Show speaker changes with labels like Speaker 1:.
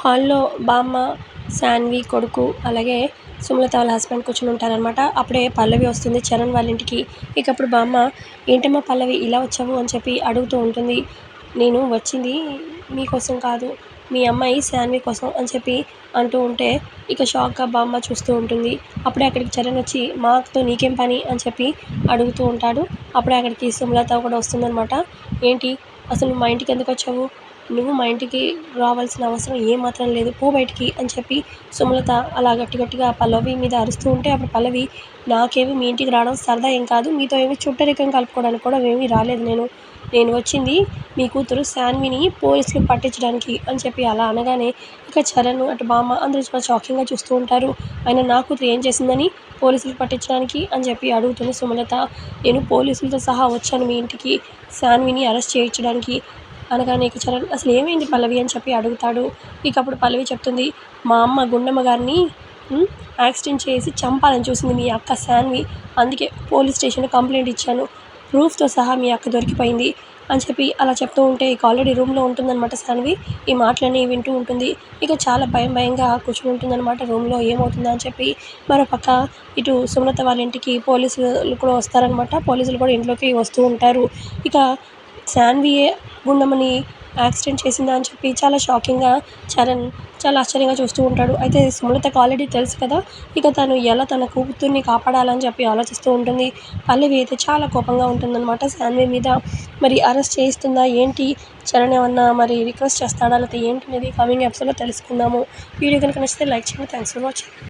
Speaker 1: హాల్లో బామ్మ శాన్వి కొడుకు అలాగే సుమలత వాళ్ళ హస్బెండ్ కూర్చొని ఉంటారనమాట అప్పుడే పల్లవి వస్తుంది. చరణ్ వాళ్ళ ఇంటికి. ఇక అప్పుడు బామ్మ ఏంటమ్మా పల్లవి ఇలా వచ్చావు? అని చెప్పి అడుగుతూ ఉంటుంది. నేను వచ్చింది మీకోసం కాదు మీ అమ్మాయి శాన్వి కోసం అని చెప్పి అంటూ ఉంటే ఇక షాక్గా బామ్మ చూస్తూ ఉంటుంది. అప్పుడే అక్కడికి చరణ్ వచ్చి మాతో నీకేం పని? అని చెప్పి అడుగుతూ ఉంటాడు. అప్పుడే అక్కడికి సుమలత కూడా వస్తుందనమాట ఏంటి? అసలు మా ఇంటికి ఎందుకు వచ్చావు? నువ్వు మా ఇంటికి రావాల్సిన అవసరం ఏమాత్రం లేదు పో బయటికి అని చెప్పి సుమలత అలా గట్టి గట్టిగా పల్లవి మీద అరుస్తూ ఉంటే అప్పుడు పల్లవి నాకేమి మీ ఇంటికి రావడం సరదా ఏం కాదు మీతో ఏమి చుట్టరికం కలుపుకోవడానికి కూడా ఏమీ రాలేదు నేను. నేను వచ్చింది మీ కూతురు శాన్విని పోలీసులకు పట్టించడానికి అని చెప్పి అలా అనగానే ఇక చరణ్ అటు బామ్మ అందరూ చాలా షాకింగ్గా చూస్తూ ఉంటారు. ఆయన నా కూతురు ఏం చేసిందని పోలీసులకు పట్టించడానికి అని చెప్పి అడుగుతుంది సుమలత. నేను పోలీసులతో సహా వచ్చాను మీ ఇంటికి శాన్విని అరెస్ట్ చేయించడానికి. అనగానే ఇక చరణ్ అసలు ఏమైంది పల్లవి అని చెప్పి అడుగుతాడు. ఇక అప్పుడు పల్లవి చెప్తుంది మా అమ్మ గుండమ్మ గారిని యాక్సిడెంట్ చేసి చంపాలని చూసింది మీ అక్క శాన్వి. అందుకే పోలీస్ స్టేషన్లో కంప్లైంట్ ఇచ్చాను. ప్రూఫ్తో సహా మీ అక్క దొరికిపోయింది అని చెప్పి అలా చెప్తూ ఉంటే ఇక ఆల్రెడీ రూమ్లో ఉంటుందన్నమాట శాన్వి. ఈ మాటలన్నీ వింటూ ఉంటుంది. ఇక చాలా భయం భయంగా కూర్చుని ఉంటుందన్నమాట రూమ్లో ఏమవుతుందా అని చెప్పి. మరోపక్క ఇటు సుమలత వాళ్ళ ఇంటికి పోలీసులు కూడా వస్తారనమాట పోలీసులు కూడా ఇంట్లోకి వస్తూ ఉంటారు. ఇక శాన్వియే గుండమ్మని యాక్సిడెంట్ చేసిందా అని చెప్పి చాలా షాకింగ్గా చరణ్ చాలా ఆశ్చర్యంగా చూస్తూ ఉంటాడు. అయితే సుమలతకు ఆల్రెడీ తెలుసు కదా ఇక తను ఎలా తన కూతుర్ని కాపాడాలని చెప్పి ఆలోచిస్తూ ఉంటుంది. పల్లవి అయితే చాలా కోపంగా ఉంటుందన్నమాట శాన్వి మీద. మరి అరెస్ట్ చేయిస్తుందా ఏంటి చరణ్ ఏమన్నా మరి రిక్వెస్ట్ చేస్తాడా లేకపోతే ఏంటి అనేది కమింగ్ ఎపిసోడ్లో తెలుసుకుందాము. వీడియో కనుక నచ్చితే లైక్ చేయండి థ్యాంక్స్ ఫర్ వాచింగ్